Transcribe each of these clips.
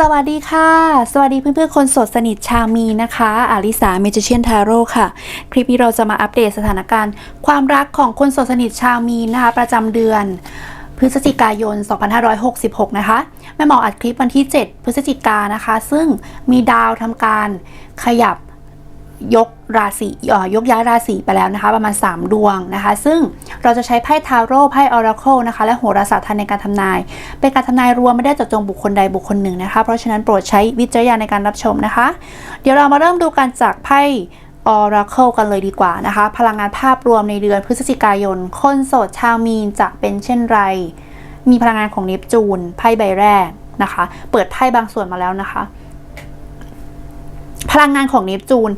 สวัสดีค่ะ สวัสดีเพื่อนๆ คนสดสนิทชาวมีนะคะอาริสาเมจิเชียนทาโร่ค่ะ คลิปนี้เราจะมาอัปเดตสถานการณ์ ความรักของคนสดสนิทชาวมีนะคะ ประจำเดือน พฤศจิกายน 2566 นะคะ แม่หมออัดคลิปวันที่ 7 พฤศจิกานะคะ ซึ่งมีดาวทำการขยับ ยกราศียกย้ายราศีไปแล้วนะคะ ประมาณ 3 ดวงนะคะ ซึ่งเราจะใช้ไพ่ทาโร่ไพ่ออราเคิลนะคะ และโหราศาสตร์ไทยในการทำนาย เป็นการทำนายรวมไม่ได้เจาะจงบุคคลใดบุคคลหนึ่งนะคะ เพราะฉะนั้นโปรดใช้วิจารณญาณในการรับชมนะคะ เดี๋ยวเรามาเริ่มดูกันจากไพ่ออราเคิลกันเลยดีกว่านะคะ พลังงานภาพรวมในเดือนพฤศจิกายน คนโสดชาวมีนจะเป็นเช่นไร มีพลังงานของเนปจูนไพ่ใบแรกนะคะ เปิดไพ่บางส่วนมาแล้วนะคะ พลังงานของเนปจูน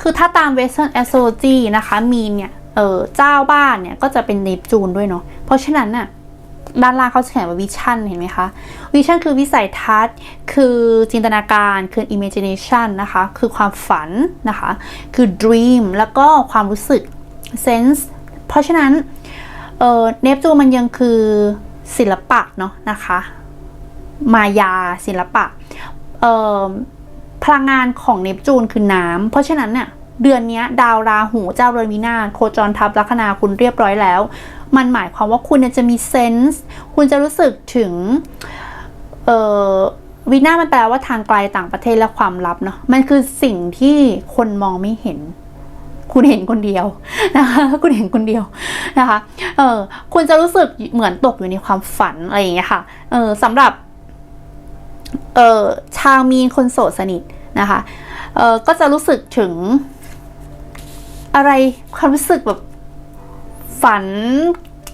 คือถ้าตาม Western Astrology นะคะมีเนี่ยเออเจ้าบ้านเนี่ยก็จะเป็นเนปจูนด้วยเนาะเพราะฉะนั้นน่ะด้านล่างเขาเขียนว่าวิชั่นเห็นไหมคะวิชั่นคือวิสัยทัศน์ คือจินตนาการคือ imagination นะคะ คือความฝันนะคะ คือ dream แล้วก็ความรู้สึก sense เพราะฉะนั้นเออเนปจูนมันยังคือศิลปะเนาะนะคะ มายาศิลปะเออ พลังงานของเนปจูนคือน้ำเพราะฉะนั้นเนี่ยเดือนนี้ดาวราหูเจ้าเรือนวินาศโคจรทับลัคนาคุณเรียบร้อยแล้ว มันหมายความว่าคุณจะมีเซนส์คุณจะรู้สึกถึงเอ่อวินามันแปลว่าทางไกลต่างประเทศและความลับเนาะมันคือสิ่งที่คนมองไม่เห็น คุณเห็นคนเดียวนะคะคุณเห็นคนเดียวนะคะเออคุณจะรู้สึกเหมือนตกอยู่ในความฝันอะไรอย่างเงี้ยค่ะเออสำหรับ เออชาวมีนคนโสดสนิทนะคะเออก็จะรู้สึกถึง อะไรความรู้สึกแบบฝัน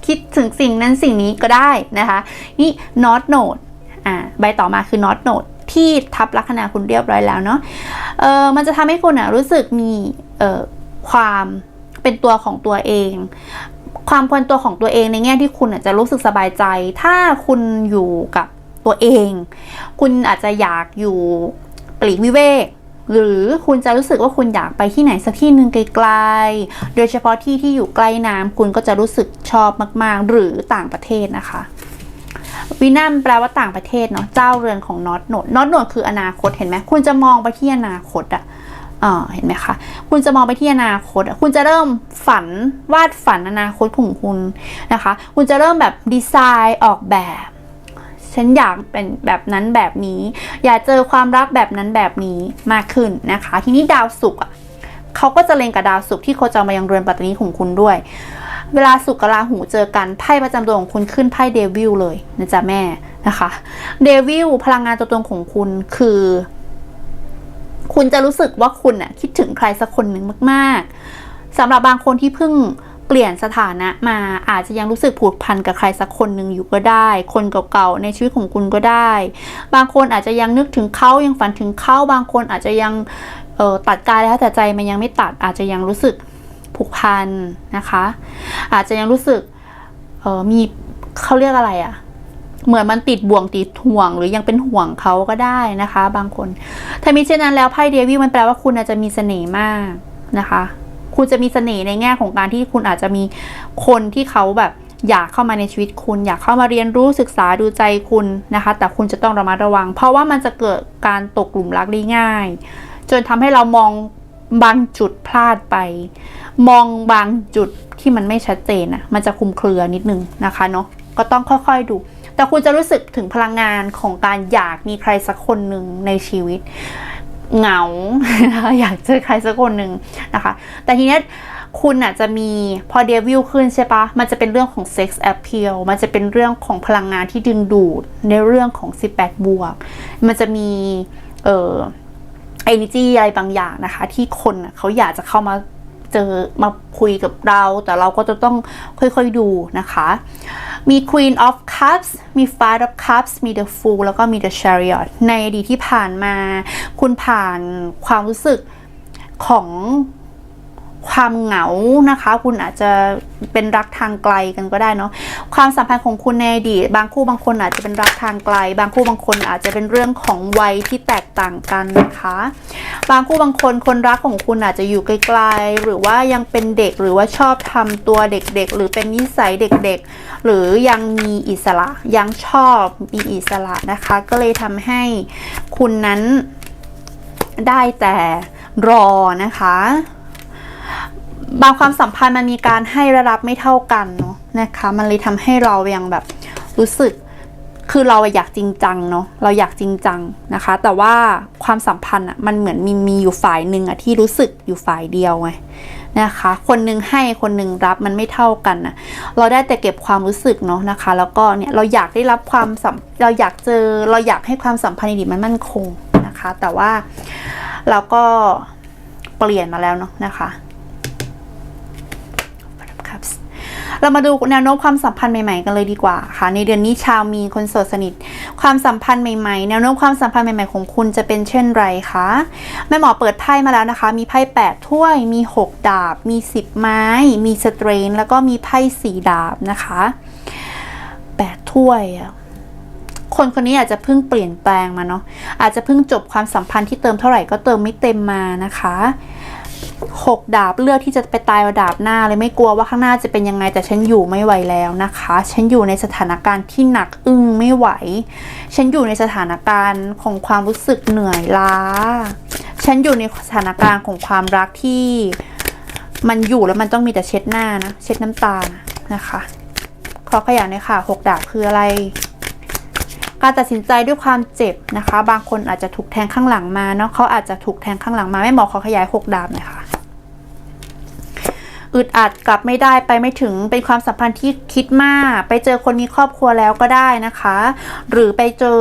คิดถึงสิ่งนั้นสิ่งนี้ก็ได้นะคะ นี่ not note อ่าใบต่อมาคือ not note ที่ทับลัคนาคุณเรียบร้อยแล้วเนาะเออมันจะทำให้คุณอะรู้สึกมีเออความเป็นตัวของตัวเอง ความเป็นตัวของตัวเองในแง่ที่คุณอะจะรู้สึกสบายใจ ถ้าคุณอยู่กับ ตัวเอง คุณอาจจะอยากอยู่ปลีกวิเวก หรือคุณจะรู้สึกว่าคุณอยากไปที่ไหนสักที่หนึ่งไกลๆ โดยเฉพาะที่ที่อยู่ใกล้น้ำคุณก็จะรู้สึกชอบมากๆ หรือต่างประเทศนะคะวินัมแปลว่าต่างประเทศเนาะเจ้าเรือนของน็อตโนดน็อตโนดคืออนาคตเห็นไหมคุณจะมองไปที่อนาคตอะอ่าเห็นไหมคะ คุณจะมองไปที่อนาคตอะคุณจะเริ่มฝันวาดฝันอนาคตของคุณนะคะ คุณจะเริ่มแบบดีไซน์ออกแบบ ฉันอยากเป็นแบบนั้นแบบนี้ อยากเจอความรักแบบนั้นแบบนี้มากขึ้นนะคะ ทีนี้ดาวศุกร์อะเขาก็จะเล็งกับดาวศุกร์ที่โคจรมายังเรือนปัตตานีของคุณด้วย เวลาศุกร์กับราหูเจอกันไพ่ประจำตัวของคุณขึ้นไพ่เดวิลเลยนะจ๊ะแม่นะคะเดวิลพลังงานตัวตนของคุณคือคุณจะรู้สึกว่าคุณน่ะคิดถึงใครสักคนหนึ่งมาก ๆสำหรับบางคนที่เพิ่ง เปลี่ยนสถานะมาอาจจะยังรู้สึกผูกพันกับใครสักคนหนึ่งอยู่ก็ได้ คนเก่าๆในชีวิตของคุณก็ได้ บางคนอาจจะยังนึกถึงเขายังฝันถึงเขาบางคนอาจจะยังตัดกายแล้วแต่ใจมันยังไม่ตัดอาจจะยังรู้สึกผูกพันนะคะ อาจจะยังรู้สึกมีเขาเรียกอะไรอะเหมือนมันติดบ่วงติดห่วง หรือยังเป็นห่วงเขาก็ได้นะคะ บางคน ถ้ามีเช่นนั้นแล้วไพ่เดวิลมันแปลว่าคุณอาจจะมีเสน่ห์มากนะคะ คุณจะมีเสน่ห์ในแง่ของการที่คุณอาจจะมีคนที่เขาแบบอยากเข้ามาในชีวิตคุณ อยากเข้ามาเรียนรู้ศึกษาดูใจคุณนะคะ แต่คุณจะต้องระมัดระวัง เพราะว่ามันจะเกิดการตกหลุมรักได้ง่าย จนทำให้เรามองบางจุดพลาดไป มองบางจุดที่มันไม่ชัดเจนอะมันจะคลุมเครือนิดนึงนะคะเนาะก็ต้องค่อยๆดู แต่คุณจะรู้สึกถึงพลังงานของการอยากมีใครสักคนหนึ่งในชีวิต เหงา อยากเจอใครสักคนหนึ่งนะคะ แต่ทีเนี้ยคุณอาจจะมีพอเดวิลขึ้นใช่ปะ มันจะเป็นเรื่องของ sex appeal มันจะเป็นเรื่องของพลังงานที่ดึงดูดในเรื่องของ 18 บวก มันจะมี เอ่อ energy อะไรบางอย่างนะคะ ที่คนน่ะเขาอยากจะเข้ามา เจอมาคุยกับเรา แต่เราก็จะต้องค่อยๆดูนะคะ มี Queen of Cups มี Five of Cups มี The Fool แล้วก็มี The Chariot ในอดีตที่ผ่านมา คุณผ่านความรู้สึกของ ความเหงานะคะ คุณอาจจะเป็นรักทางไกลกันก็ได้เนาะความสัมพันธ์ของคุณในอดีตบางคู่บางคนอาจจะเป็นรักทางไกล บางคู่บางคนอาจจะเป็นเรื่องของวัยที่แตกต่างกันนะคะ บางคู่บางคนคนรักของคุณอาจจะอยู่ไกลๆหรือว่ายังเป็นเด็กหรือว่าชอบทำตัวเด็กๆ หรือเป็นนิสัยเด็กๆ หรือยังมีอิสระยังชอบมีอิสระนะคะ ก็เลยทำให้คุณนั้นได้แต่รอนะคะ บางความสัมพันธ์มันมีการให้และรับไม่เท่ากันเนาะนะคะ มันเลยทำให้เรายังแบบรู้สึกคือเราอยากจริงจังเนาะเราอยากจริงจังนะคะ แต่ว่าความสัมพันธ์อะมันเหมือนมีมีอยู่ฝ่ายหนึ่งอะที่รู้สึกอยู่ฝ่ายเดียวไงนะคะ คนหนึงให้คนหนึงรับมันไม่เท่ากันนะเราได้แต่เก็บความรู้สึกเนาะนะคะ แล้วก็เนี่ยเราอยากได้รับความสัมเราอยากเจอเราอยากให้ความสัมพันธ์ดีมันมั่นคงนะคะ แต่ว่าเราก็เปลี่ยนมาแล้วเนาะนะคะ ครับ เรามาดูแนวโน้มความสัมพันธ์ใหม่ๆกันเลยดีกว่าค่ะ ในเดือนนี้ชาวมีคนโสดสนิท ความสัมพันธ์ใหม่ๆ แนวโน้มความสัมพันธ์ใหม่ๆของคุณจะเป็นเช่นไรคะแม่หมอเปิดไพ่มาแล้วนะคะ มีไพ่8ถ้วย มี 6 ดาบ มี 10 ไม้ มีสเตรนแล้วก็มีไพ่4ดาบนะคะ8ถ้วยคนคนนี้อาจจะเพิ่งเปลี่ยนแปลงมาเนาะอาจจะเพิ่งจบความสัมพันธ์ที่เติมเท่าไหร่ก็เติมไม่เต็มมานะคะ หกดาบเลือกที่จะไปตายเอาดาบหน้าเลยไม่กลัวว่าข้างหน้าจะเป็นยังไง แต่ฉันอยู่ไม่ไหวแล้วนะคะ ฉันอยู่ในสถานการณ์ที่หนักอึ้งไม่ไหว ฉันอยู่ในสถานการณ์ของความรู้สึกเหนื่อยล้า ฉันอยู่ในสถานการณ์ของความรักที่มันอยู่แล้วมันต้องมีแต่เช็ดหน้านะเช็ดน้ำตานะคะขอขยายหน่อยค่ะหกดาบคืออะไรการตัดสินใจด้วยความเจ็บนะคะ บางคนอาจจะถูกแทงข้างหลังมาเนาะเขาอาจจะถูกแทงข้างหลังมาไม่หมอขอขยายหกดาบหน่อยค่ะ อึดอัดกลับไม่ได้ไปไม่ถึงเป็นความสัมพันธ์ที่คิดมาก ไปเจอคนมีครอบครัวแล้วก็ได้นะคะ หรือไปเจอ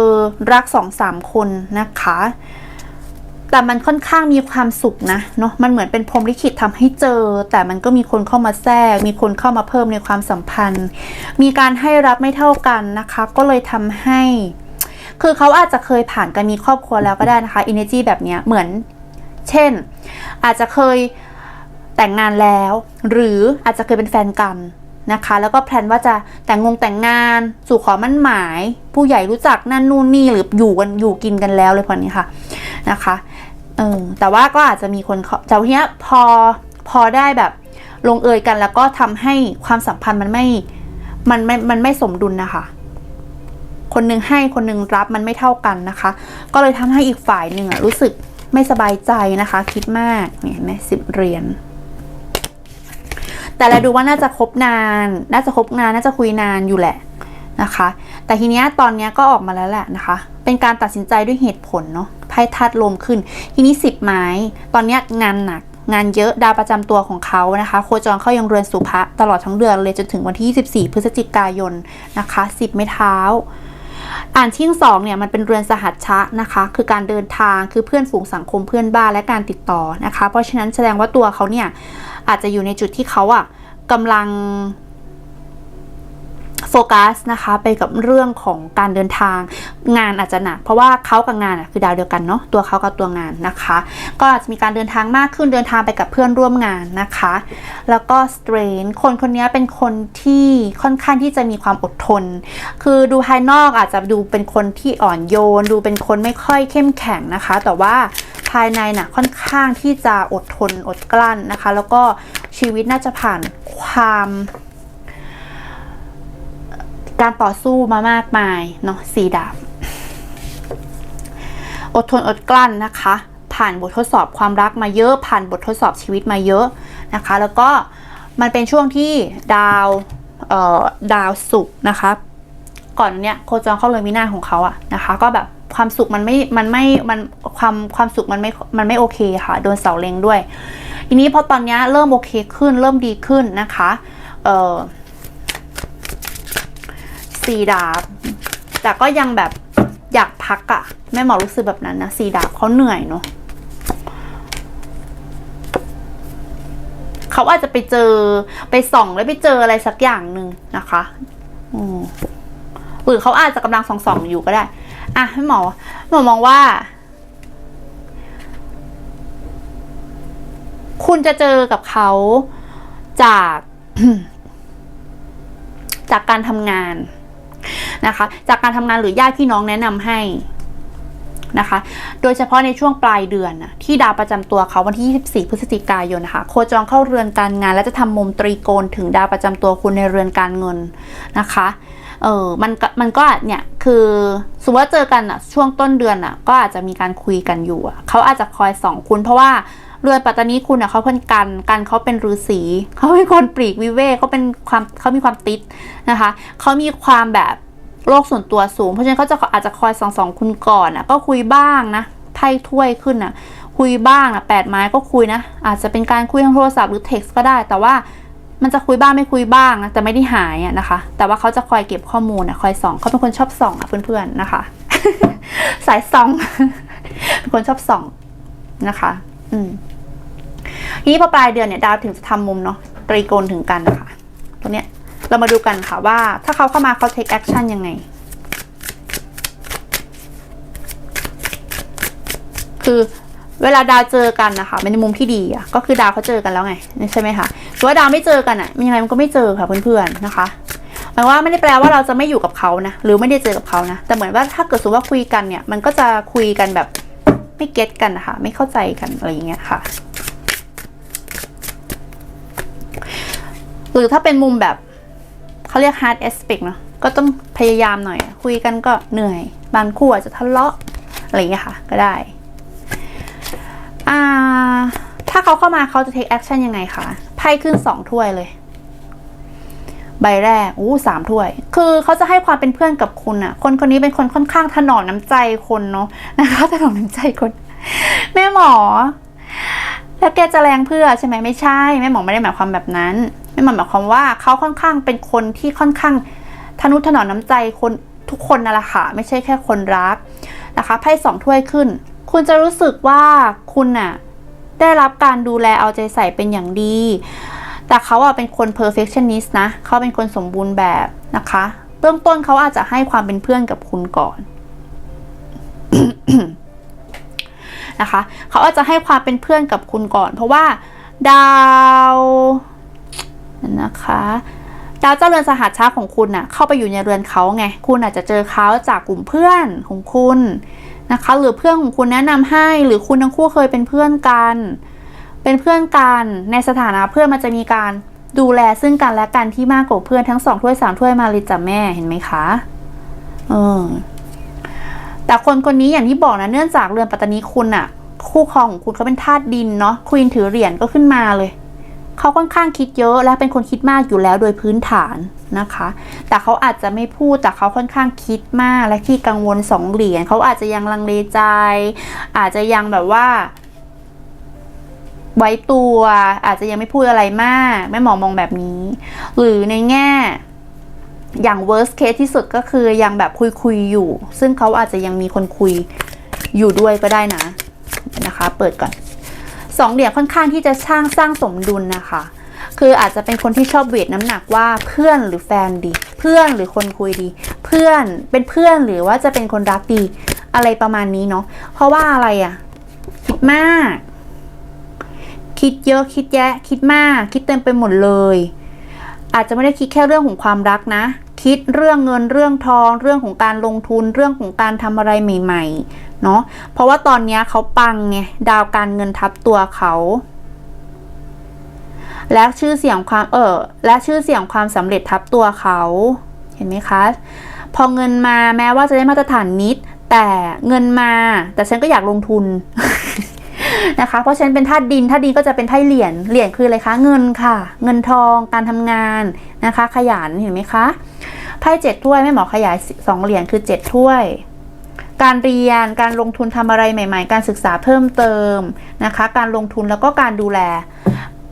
รักสองสามคนนะคะ แต่มันค่อนข้างมีความสุขนะเนาะมันเหมือนเป็นพรมลิขิตทำให้เจอ แต่มันก็มีคนเข้ามาแทรก มีคนเข้ามาเพิ่มในความสัมพันธ์ มีการให้รับไม่เท่ากันนะคะ ก็เลยทำให้ คือเขาอาจจะเคยผ่านการมีครอบครัวแล้วก็ได้นะคะ energy แบบเนี้ยเหมือน เช่น อาจจะเคย แต่งงานแล้ว หรืออาจจะเคยเป็นแฟนกันนะคะ แล้วก็แพลนว่าจะแต่งงงแต่งงาน สู่ขอมั่นหมาย ผู้ใหญ่รู้จักนั่นนู่นนี่หรืออยู่กันอยู่กินกันแล้วเลยพอนี้ค่ะนะคะเออแต่ว่าก็อาจจะมีคนเขาแต่ทีเนี้ยพอพอได้แบบลงเอยกันแล้วก็ทำให้ความสัมพันธ์มันไม่มันไม่มันไม่สมดุลนะคะ คนหนึ่งให้คนหนึ่งรับมันไม่เท่ากันนะคะ ก็เลยทำให้อีกฝ่ายหนึ่งอะรู้สึกไม่สบายใจนะคะ คิดมากเนี่ยเห็นสิบเหรียญ แต่เราดูว่าน่าจะคบนาน น่าจะคบนานน่าจะคุยนานอยู่แหละนะคะ แต่ทีเนี้ยตอนเนี้ยก็ออกมาแล้วแหละนะคะ เป็นการตัดสินใจด้วยเหตุผลเนาะไพ่ธาตุลมขึ้น ทีนี้สิบไม้ ตอนเนี้ยงานหนักงานเยอะดาวประจำตัวของเขานะคะ โคจรเข้ายังเรือนสุภะตลอดทั้งเดือนเลยจนถึงวันที่ 24 พฤศจิกายนนะคะ 10 ไม้เท้า อ่านชิ้งสองเนี่ยมันเป็นเรือนสหัชชะนะคะ คือการเดินทางคือเพื่อนฝูงสังคมเพื่อนบ้านและการติดต่อนะคะ เพราะฉะนั้นแสดงว่าตัวเขาเนี่ยอาจจะอยู่ในจุดที่เขาอะกำลัง โฟกัสนะคะไปกับเรื่องของการเดินทางงานอาจจะหนักเพราะว่าเขากับงานคือดาวเดียวกันเนาะตัวเขากับตัวงานนะคะ ก็อาจจะมีการเดินทางมากขึ้นเดินทางไปกับเพื่อนร่วมงานนะคะ แล้วก็สเตรนคนคนนี้เป็นคนที่ค่อนข้างที่จะมีความอดทน คือดูภายนอกอาจจะดูเป็นคนที่อ่อนโยน ดูเป็นคนไม่ค่อยเข้มแข็งนะคะ แต่ว่าภายในน่ะค่อนข้างที่จะอดทนอดกลั้นนะคะ แล้วก็ชีวิตน่าจะผ่านความ การต่อสู้มามากมายเนาะสีดาบ อดทนอดกลั้นนะคะ ผ่านบททดสอบความรักมาเยอะ ผ่านบททดสอบชีวิตมาเยอะนะคะ แล้วก็มันเป็นช่วงที่ดาวเออดาวศุกนะคะ ก่อนเนี้ยโคจรเข้าเรือนวินาศของเขาอะนะคะ ก็แบบความสุขมันไม่ มันไม่ มันความความสุขมันไม่ มันไม่โอเคค่ะ โดนเสาเล็งด้วย ทีนี้พอตอนเนี้ยเริ่มโอเคขึ้น เริ่มดีขึ้นนะคะ เอ่อ สีดาบแต่ก็ยังแบบอยากพักอะแม่หมอรู้สึกแบบนั้นนะสีดาบเขาเหนื่อยเนาะเขาอาจจะไปเจอไปส่องแล้วไปเจออะไรสักอย่างหนึ่งนะคะอืมหรือเขาอาจจะกำลังส่องๆอยู่ก็ได้ อะให้หมอหมอมองว่า คุณจะเจอกับเขาจาก จากการทำงาน นะคะ จากการทำงานหรือญาติพี่น้องแนะนำให้นะคะ โดยเฉพาะในช่วงปลายเดือนนะที่ดาวประจำตัวเขาวันที่ 24 พฤศจิกายนนะคะ โคจรเข้าเรือนการงาน และจะทำมุมตรีโกณถึงดาวประจำตัวคุณในเรือนการเงินนะคะเออมันก็มันก็เนี่ยคือสมมติว่าเจอกันอะช่วงต้นเดือนอะก็อาจจะมีการคุยกันอยู่อะเขาอาจจะคอยส่องคุณ เพราะว่าเรือนปัตตานีคุณอะเขาเป็นกันกันเขาเป็นฤาษีเขาเป็นคนปลีกวิเวกเขาเป็นความเขามีความติดนะคะเขามีความแบบ โลกส่วนตัวสูง เพราะฉะนั้นเขาจะอาจจะคอยส่องสองคุณก่อนอะก็คุยบ้างนะไพ่ถ้วยขึ้นอะคุยบ้างนะแปดไม้ก็คุยนะ อาจจะเป็นการคุยทางโทรศัพท์หรือเท็กซ์ก็ได้ แต่ว่ามันจะคุยบ้างไม่คุยบ้างนะแต่ไม่ได้หายอะนะคะ แต่ว่าเขาจะคอยเก็บข้อมูลนะคอยส่องเขาเป็นคนชอบส่องอะเพื่อนๆนะคะ สายส่องเป็นคนชอบส่องนะคะ อืมทีนี้พอปลายเดือนเนี่ยดาวถึงจะทำมุมเนาะตรีโกณถึงกันนะคะตรงเนี้ย เรามาดูกันค่ะว่าถ้าเขาเข้ามาเขา take action ยังไง คือเวลาดาวเจอกันนะคะในมุมที่ดีอะก็คือดาวเขาเจอกันแล้วไงใช่ไหมคะแต่ว่าดาวไม่เจอกันอะยังไงมันก็ไม่เจอค่ะเพื่อนๆนะคะหมายว่าไม่ได้แปลว่าเราจะไม่อยู่กับเขานะหรือไม่ได้เจอกับเขานะแต่เหมือนว่าถ้าเกิดสมมติว่าคุยกันเนี่ย มันก็จะคุยกันแบบไม่เก็ตกันนะคะไม่เข้าใจกันอะไรอย่างเงี้ยค่ะ หรือถ้าเป็นมุมแบบ เขาเรียก hard aspect เนาะก็ต้องพยายามหน่อย คุยกันก็เหนื่อย บางคู่อาจจะทะเลาะอะไรอย่างเงี้ยค่ะ ก็ได้อ่าถ้าเขาเข้ามาเขาจะ take action ยังไงคะไพ่ขึ้นสองถ้วยเลย ใบแรกอู้สามถ้วย คือเขาจะให้ความเป็นเพื่อนกับคุณอะคนคนนี้เป็นคนค่อนข้างถนอมน้ำใจคนเนาะนะคะถนอมน้ำใจคน แม่หมอ แล้วแกจะแรงเพื่อใช่ไหมไม่ใช่ แม่หมอไม่ได้หมายความแบบนั้น แม่หมอหมายความว่าเขาค่อนข้างเป็นคนที่ค่อนข้างทนุถนอมน้ำใจคนทุกคนนั่นแหละค่ะไม่ใช่แค่คนรักนะคะไพ่สองถ้วยขึ้น คุณจะรู้สึกว่าคุณน่ะได้รับการดูแลเอาใจใส่เป็นอย่างดี แต่เขาอะเป็นคน perfectionist นะเขาเป็นคนสมบูรณ์แบบนะคะ เบื้องต้นเขาอาจจะให้ความเป็นเพื่อนกับคุณก่อนนะคะ เขาอาจจะให้ความเป็นเพื่อนกับคุณก่อน เพราะว่าดาว นะคะดาวเจ้าเรือนสหัสชาของคุณน่ะเข้าไปอยู่ในเรือนเขาไง คุณอาจจะเจอเขาจากกลุ่มเพื่อนของคุณนะคะ หรือเพื่อนของคุณแนะนำให้หรือคุณทั้งคู่เคยเป็นเพื่อนกัน เป็นเพื่อนกันในสถานะเพื่อนมันจะมีการดูแลซึ่งกันและกันที่มากกว่าเพื่อนทั้งสองถ้วยสามถ้วยมาเลยจ้ะแม่เห็นไหมคะเออแต่คนคนนี้อย่างที่บอกนะเนื่องจากเรือนปัตตานีคุณอะคู่ครองของคุณเขาเป็นธาตุดินเนาะควีนถือเหรียญก็ขึ้นมาเลย เขาค่อนข้างคิดเยอะและเป็นคนคิดมากอยู่แล้วโดยพื้นฐานนะคะ แต่เขาอาจจะไม่พูดแต่เขาค่อนข้างคิดมากและที่กังวลสองเหรียญเขาอาจจะยังลังเลใจ อาจจะยังแบบว่า ไว้ตัว อาจจะยังไม่พูดอะไรมากแม่หมอมองแบบนี้ หรือในแง่อย่าง worst case ที่สุดก็คือยังแบบคุยคุยๆอยู่ ซึ่งเขาอาจจะยังมีคนคุยอยู่ด้วยก็ได้นะนะคะ เปิดก่อน สองเหรียญค่อนข้างที่จะสร้างสร้างสมดุลนะคะ คืออาจจะเป็นคนที่ชอบเวทน้ำหนักว่าเพื่อนหรือแฟนดี เพื่อนหรือคนคุยดี เพื่อนเป็นเพื่อนหรือว่าจะเป็นคนรักดี อะไรประมาณนี้เนาะเพราะว่าอะไรอะ่ะคิดมาก คิดเยอะคิดแยะ คิดมาก คิดเต็มไปหมดเลย อาจจะไม่ได้คิดแค่เรื่องของความรักนะ คิดเรื่องเงินเรื่องทอง เรื่องของการลงทุนเรื่องของการทำอะไรใหม่ๆเนาะเพราะว่าตอนนี้เขาปังไงดาวการเงินทับตัวเขาและชื่อเสียงความเออและชื่อเสียงความสำเร็จทับตัวเขาเห็นไหมคะ พอเงินมาแม้ว่าจะได้มาตรฐานนิด แต่เงินมา แต่ฉันก็อยากลงทุนนะคะ เพราะฉันเป็นธาตุดินธาตุดินก็จะเป็นไพ่เหรียญเหรียญคืออะไรคะเงินค่ะ เงินทองการทำงานนะคะ ขยันเห็นไหมคะ ไพ่เจ็ดถ้วยแม่หมอขยายสองเหรียญคือเจ็ดถ้วย การเรียนการลงทุนทำอะไรใหม่ ๆ การศึกษาเพิ่มเติมนะคะ การลงทุนแล้วก็การดูแล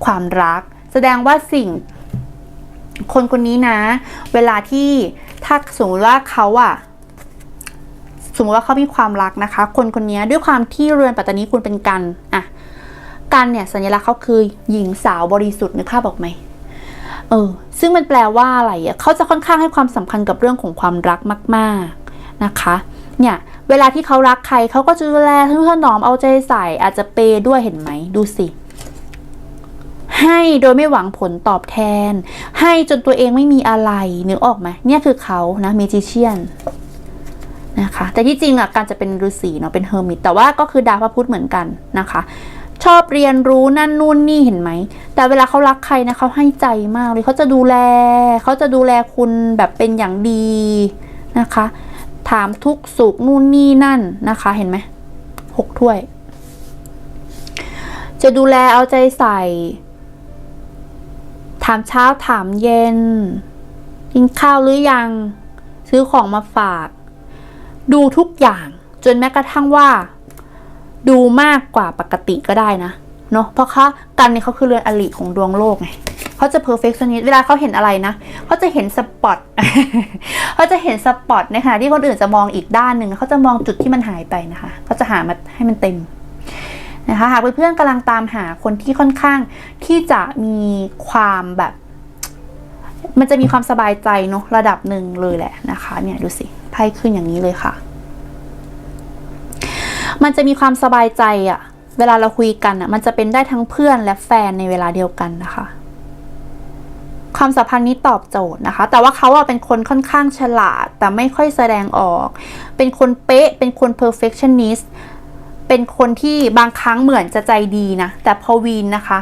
ความรัก แสดงว่าสิ่งคนคนนี้นะ เวลาที่ถ้าสมมติว่าเขาอะสมมติว่าเขามีความรักนะคะ คนคนนี้ด้วยความที่เรือนปัตตานีคุณเป็นกันอะกันเนี่ยสัญลักษณ์เขาคือหญิงสาวบริสุทธิ์นึกภาพออกไหม เออ ซึ่งมันแปลว่าอะไรอะเขาจะค่อนข้างให้ความสำคัญกับเรื่องของความรักมาก ๆนะคะ เนี่ยเวลาที่เขารักใครเขาก็จะดูแลทนุถนอมเอาใจใส่ อาจจะเปย์ด้วยเห็นไหมดูสิให้โดยไม่หวังผลตอบแทน ให้จนตัวเองไม่มีอะไรนึกออกไหมเนี่ยคือเขานะเมจิเชียนนะคะ แต่ที่จริงอะการจะเป็นฤาษีเนาะเป็นเฮอร์มิตแต่ว่าก็คือดาวพระพุธเหมือนกันนะคะ ชอบเรียนรู้นั่นนู่นนี่เห็นไหม แต่เวลาเขารักใครนะเขาให้ใจมากเลยเขาจะดูแล เขาจะดูแลคุณแบบเป็นอย่างดีนะคะ ถามทุกสุขนู่นนี่นั่นนะคะ เห็นไหมหกถ้วย จะดูแลเอาใจใส่ ถามเช้าถามเย็น กินข้าวหรือยัง ซื้อของมาฝาก ดูทุกอย่างจนแม้กระทั่งว่า ดูมากกว่าปกติก็ได้นะเนาะเพราะเขากันเนี่ยเขาคือเรือนอริของดวงโลกไงเขาจะ perfectionist เวลาเขาเห็นอะไรนะเขาจะเห็นสปอตเขาจะเห็นสปอตในขณะที่คนอื่นจะมองอีกด้านหนึ่งเขาจะมองจุดที่มันหายไปนะคะเขาจะหามาให้มันเต็มนะคะหากเพื่อนๆกำลังตามหาคนที่ค่อนข้างที่จะมีความแบบ มันจะมีความสบายใจเนาะระดับหนึ่งเลยแหละนะคะ เนี่ยดูสิไพ่ขึ้นอย่างนี้เลยค่ะ มันจะมีความสบายใจอะเวลาเราคุยกันอะมันจะเป็นได้ทั้งเพื่อนและแฟนในเวลาเดียวกันนะคะ ความสัมพันธ์นี้ตอบโจทย์นะคะ แต่ว่าเขาอะเป็นคนค่อนข้างฉลาด แต่ไม่ค่อยแสดงออก เป็นคนเป๊ะ เป็นคน perfectionist เป็นคนที่บางครั้งเหมือนจะใจดีนะ แต่พอวีนนะคะ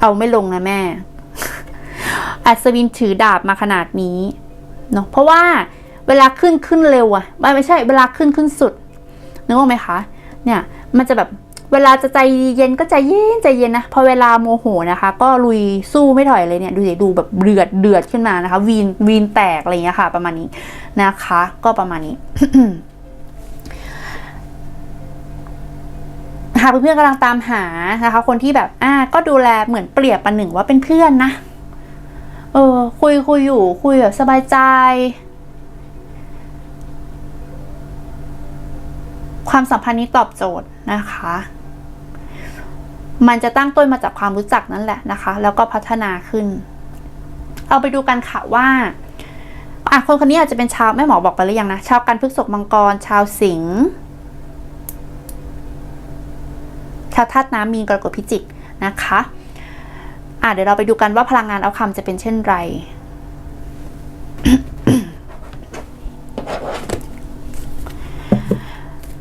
เอาไม่ลงนะแม่ อัศวินถือดาบมาขนาดนี้เนาะเพราะว่า เวลาขึ้นขึ้นเร็วอะไม่ไม่ใช่เวลาขึ้นขึ้นสุดนึกออกไหมคะเนี่ยมันจะแบบเวลาจะใจเย็นก็ใจเย็นใจเย็นนะพอเวลาโมโหนะคะ ก็ลุยสู้ไม่ถอยเลยเนี่ยดูสิดูแบบเดือดเดือดขึ้นมานะคะ วีนวีนแตกอะไรอย่างเงี้ยค่ะ ประมาณนี้นะคะ ก็ประมาณนี้หากเพื่อนๆกำลังตามหานะคะ คนที่แบบอ่าก็ดูแลเหมือนเปรียบประหนึ่งว่าเป็นเพื่อนนะเออคุยคุยอยู่คุยแบบสบายใจ ความสัมพันธ์นี้ตอบโจทย์นะคะ มันจะตั้งต้นมาจากความรู้จักนั่นแหละนะคะ แล้วก็พัฒนาขึ้น เอาไปดูกันค่ะว่าอะคนคนนี้อาจจะเป็นชาวแม่หมอบอกไปหรือยังนะ ชาวกันพฤกษกมังกร ชาวสิงห์ชาวธาตุน้ำมีนกรกฎพิจิกนะคะ อะเดี๋ยวเราไปดูกันว่าพลังงานเอาคำจะเป็นเช่นไร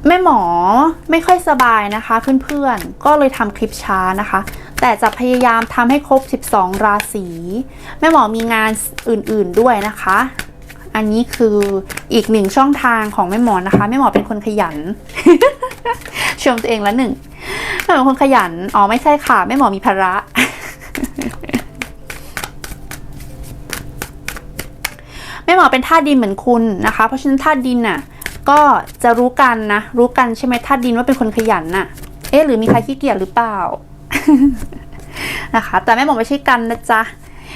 แม่หมอไม่ค่อยสบายนะคะเพื่อนๆ ก็เลยทำคลิปช้านะคะ แต่จะพยายามทำให้ครบ 12 ราศีแม่หมอมีงานอื่นๆด้วยนะคะ อันนี้คืออีกหนึ่งช่องทางของแม่หมอนะคะแม่หมอเป็นคนขยันชมตัวเองละหนึ่งแม่หมอเป็นคนขยันอ๋อไม่ใช่ค่ะแม่หมอมีภาระแม่หมอเป็นธาตุดินเหมือนคุณนะคะ เพราะฉะนั้นธาตุดินน่ะ ก็จะรู้กันนะ รู้กันใช่ไหมธาตุดินว่าเป็นคนขยันน่ะ เอ๊ะหรือมีใครขี้เกียจหรือเปล่า นะคะ แต่แม่หมอไม่ใช่กันนะจ๊ะ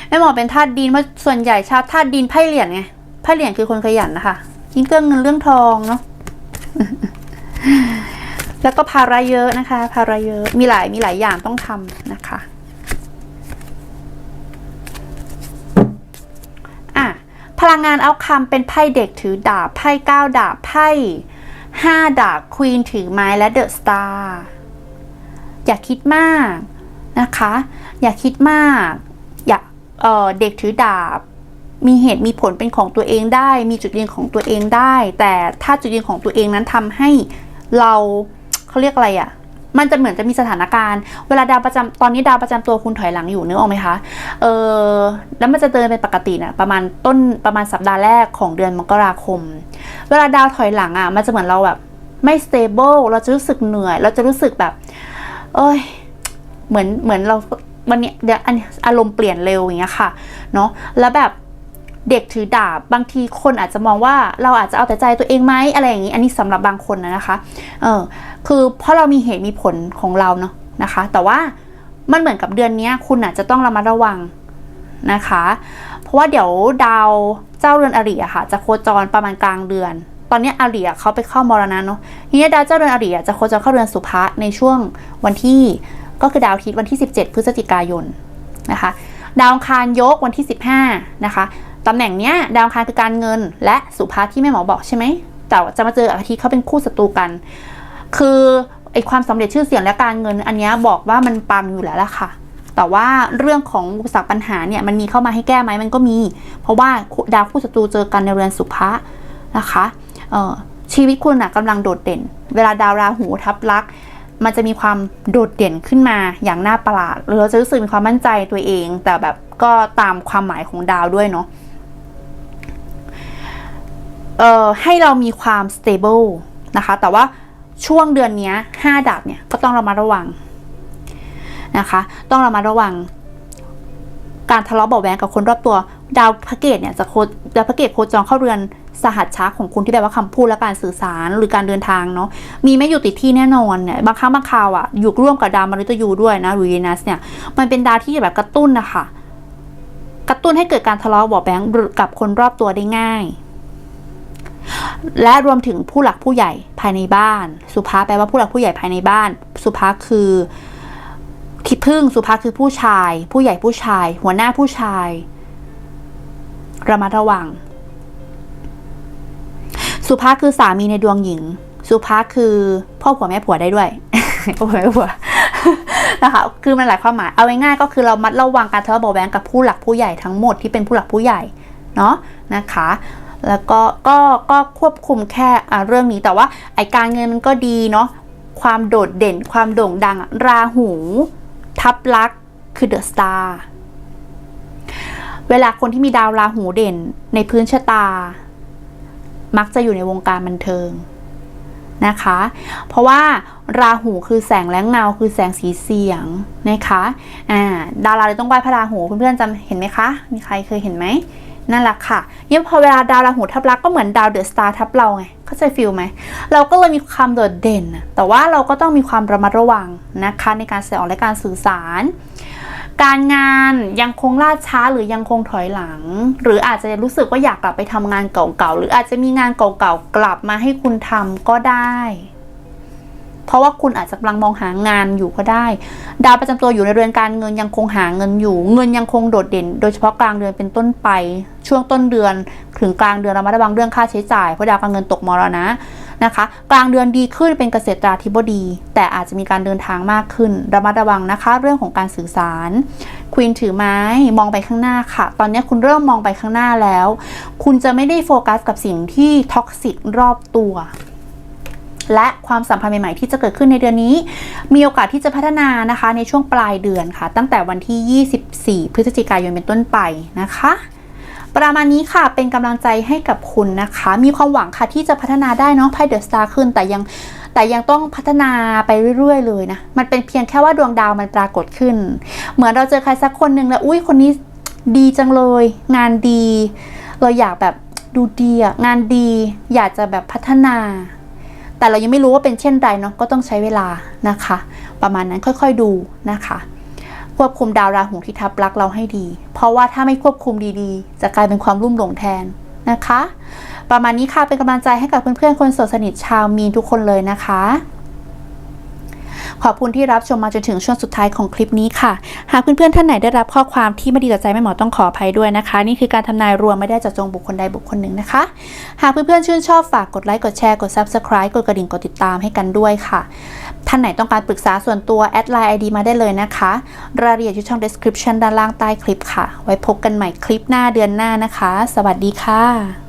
แม่หมอเป็นธาตุดินเพราะส่วนใหญ่ชาวธาตุดินไพ่เหรียญไงไพ่เหรียญคือคนขยันนะคะยิ่งเรื่องเงินเรื่องทองเนาะแล้วก็ภาระเยอะนะคะ ภาระเยอะมีหลายมีหลายอย่างต้องทำนะคะอะ พลังงานเอาคำเป็นไพ่เด็กถือดาบไพ่เก้าดาบไพ่ห้าดาบควีนถือไม้และเดอะสตาร์อย่าคิดมากนะคะ อย่าคิดมาก อย่าเออเด็กถือดาบ มีเหตุมีผลเป็นของตัวเองได้ มีจุดยืนของตัวเองได้ แต่ถ้าจุดยืนของตัวเองนั้นทำให้เราเขาเรียกอะไรอะ่ะ มันจะเหมือนจะมีสถานการณ์ เวลาดาวประจำตอนนี้ดาวประจำตัวคุณถอยหลังอยู่นึกออกไหมคะ เออแล้วมันจะเดินเป็นปกตินะประมาณต้นประมาณสัปดาห์แรกของเดือนมกราคม เวลาดาวถอยหลังอะ่ะ มันจะเหมือนเราแบบไม่ stable เราจะรู้สึกเหนื่อย เราจะรู้สึกแบบ เอ้ย เหมือนเหมือนเราวันนี้เดี๋ยวอารมณ์เปลี่ยนเร็วอย่างเงี้ยค่ะ เนาะแล้วแบบ เด็กถือดาบบางทีคนอาจจะมองว่าเราอาจจะเอาแต่ใจตัวเองไหมอะไรอย่างนี้ อันนี้สำหรับบางคนนะนะคะเออคือเพราะเรามีเหตุมีผลของเราเนาะนะคะ แต่ว่ามันเหมือนกับเดือนนี้คุณอาจจะต้องระมัดระวังนะคะ เพราะว่าเดี๋ยวดาวเจ้าเรือนอริอะค่ะ จะโคจรประมาณกลางเดือน ตอนนี้อริอะเขาไปเข้ามรณะเนาะทีนี้ดาวเจ้าเรือนอริอะจะโคจรเข้าเรือนสุภะในช่วงวันที่ก็คือดาวอาทิตย์วันที่ 17 พฤศจิกายนนะคะ ดาวอังคารยกวันที่ 15 นะคะ ตำแหน่งเนี้ยดาวคารคือการเงิน และสุภาที่แม่หมอบอกใช่ไหมแต่จะมาเจออาทิตย์เขาเป็นคู่ศัตรูกัน คือไอความสำเร็จชื่อเสียงและการเงิน อันเนี้ยบอกว่ามันปังอยู่แล้วล่ะค่ะ แต่ว่าเรื่องของอุปสรรคปัญหาเนี่ยมันมีเข้ามาให้แก้ไหมมันก็มี เพราะว่าดาวคู่ศัตรูเจอกันในเรือนสุภะนะคะเออชีวิตคุณอะกำลังโดดเด่น เวลาดาวราหูทับลักษ์มันจะมีความโดดเด่นขึ้นมาอย่างน่าประหลาดเราจะรู้สึกมีความมั่นใจตัวเอง แต่แบบก็ตามความหมายของดาวด้วยเนาะ เอ่อให้เรามีความ stable นะคะ แต่ว่าช่วงเดือนนี้ยห้าดาบเนี่ยก็ต้องระมัดระวังนะคะ ต้องระมัดระวัง การทะเลาะเบาะแว้งกับคนรอบตัว ดาวพระเกตเนี่ยจะโคดาวพระเกตโคจรเข้าเรือนสหัสชาของคุณที่แปลว่าคำพูดและการสื่อสารหรือการเดินทางเนาะมีไม่อยู่ติดที่แน่นอนเนี่ยบางครั้งบางคราวอะอยู่ร่วมกับดาวมฤตยูด้วยนะหรือยูนัสเนี่ยมันเป็นดาวที่แบบกระตุ้นนะคะกระตุ้นให้เกิดการทะเลาะเบาะแว้งกับคนรอบตัวได้ง่าย และรวมถึงผู้หลักผู้ใหญ่ภายในบ้าน สุภาแปลว่าผู้หลักผู้ใหญ่ภายในบ้าน สุภาคือที่พึ่งสุภาคือผู้ชาย ผู้ใหญ่ผู้ชาย หัวหน้าผู้ชาย ระมัดระวัง สุภาคือสามีในดวงหญิง สุภาคือพ่อผัวแม่ผัวได้ด้วยพ่อผัวแม่ผัวนะคะคือมันหลายความหมายเอาง่ายๆก็คือเรามัดระวังการทะเลาะเบาะแว้งกับผู้หลักผู้ใหญ่ทั้งหมดที่เป็นผู้หลักผู้ใหญ่เนาะนะคะ แล้วก็ก็ก็ควบคุมแค่เรื่องนี้แต่ว่าไอการเงินมันก็ดีเนาะความโดดเด่นความโด่งดังราหู ทับลักคือเดอะสตาร์เวลาคนที่มีดาวราหูเด่นในพื้นชะตา มักจะอยู่ในวงการบันเทิงนะคะ เพราะว่าราหูคือแสงและเงาคือแสงสีเสียงนะคะอ่าดาราเลยต้องไหว้พระราหูเพื่อนๆจำเห็นไหมคะ มีใครเคยเห็นไหม นั่นแหละค่ะเนี่ยพอเวลาดาวราหูทับลักก็เหมือนดาวเดอะสตาร์ทับเราไงเข้าใจฟิลไหมเราก็เลยมีความโดดเด่นนะแต่ว่าเราก็ต้องมีความระมัดระวังนะคะในการแสดงออกและการสื่อสาร การงานยังคงล่าช้าหรือยังคงถอยหลัง หรืออาจจะรู้สึกว่าอยากกลับไปทำงานเก่าๆหรืออาจจะมีงานเก่าๆกลับมาให้คุณทำก็ได้ เพราะว่าคุณอาจจะกำลังมองหางานอยู่ก็ได้ ดาวประจำตัวอยู่ในเรือนการเงินยังคงหาเงินอยู่ เงินยังคงโดดเด่น โดยเฉพาะกลางเดือนเป็นต้นไป ช่วงต้นเดือน ถึงกลางเดือนเรามาระวังเรื่องค่าใช้จ่ายเพราะดาวการเงินตกมรณะนะคะ กลางเดือนดีขึ้นเป็นเกษตราธิบดี แต่อาจจะมีการเดินทางมากขึ้นระมัดระวังนะคะเรื่องของการสื่อสารควีนถือไม้มองไปข้างหน้าค่ะ ตอนนี้คุณเริ่มมองไปข้างหน้าแล้ว คุณจะไม่ได้โฟกัสกับสิ่งที่ท็อกซิกรอบตัว และความสัมพันธ์ใหม่ๆ ที่จะเกิดขึ้นในเดือนนี้ มีโอกาสที่จะพัฒนานะคะในช่วงปลายเดือนค่ะ ตั้งแต่วันที่ 24 พฤศจิกายนเป็นต้นไปนะคะประมาณนี้ค่ะเป็นกำลังใจให้กับคุณนะคะ มีความหวังค่ะที่จะพัฒนาได้เนาะไพ่เดอะสตาร์ขึ้นแต่ยังแต่ยังต้องพัฒนาไปเรื่อยๆ เลยนะ มันเป็นเพียงแค่ว่าดวงดาวมันปรากฏขึ้น เหมือนเราเจอใครสักคนหนึ่งแล้วอุ้ยคนนี้ดีจังเลย งานดี เราอยากแบบดูดีอะงานดี อยากจะแบบพัฒนา แต่เรายังไม่รู้ว่าเป็นเช่นไรเนาะก็ต้องใช้เวลานะคะ ประมาณนั้นค่อยๆดูนะคะ ควบคุมดาวราหูที่ทับรักเราให้ดี เพราะว่าถ้าไม่ควบคุมดีๆ จะกลายเป็นความรุ่มหลงแทนนะคะ ประมาณนี้ค่ะเป็นกำลังใจให้กับเพื่อนๆคนโสดสนิทชาวมีนทุกคนเลยนะคะ ขอบคุณที่รับชมมาจนถึงช่วงสุดท้ายของคลิปนี้ค่ะ หากเพื่อนๆท่านไหนได้รับข้อความที่ไม่ดีต่อใจแม่หมอต้องขออภัยด้วยนะคะ นี่คือการทำนายรวมไม่ได้เจาะจงบุคคลใดบุคคลหนึ่งนะคะ หากเพื่อนๆชื่นชอบฝากกดไลค์กดแชร์กด Subscribe กดกระดิ่งกดติดตามให้กันด้วยค่ะท่านไหนต้องการปรึกษาส่วนตัวแอดไลน์ ID มาได้เลยนะคะ รายละเอียดอยู่ช่อง description ด้านล่างใต้คลิปค่ะ ไว้พบกันใหม่คลิปหน้าเดือนหน้านะคะ สวัสดีค่ะ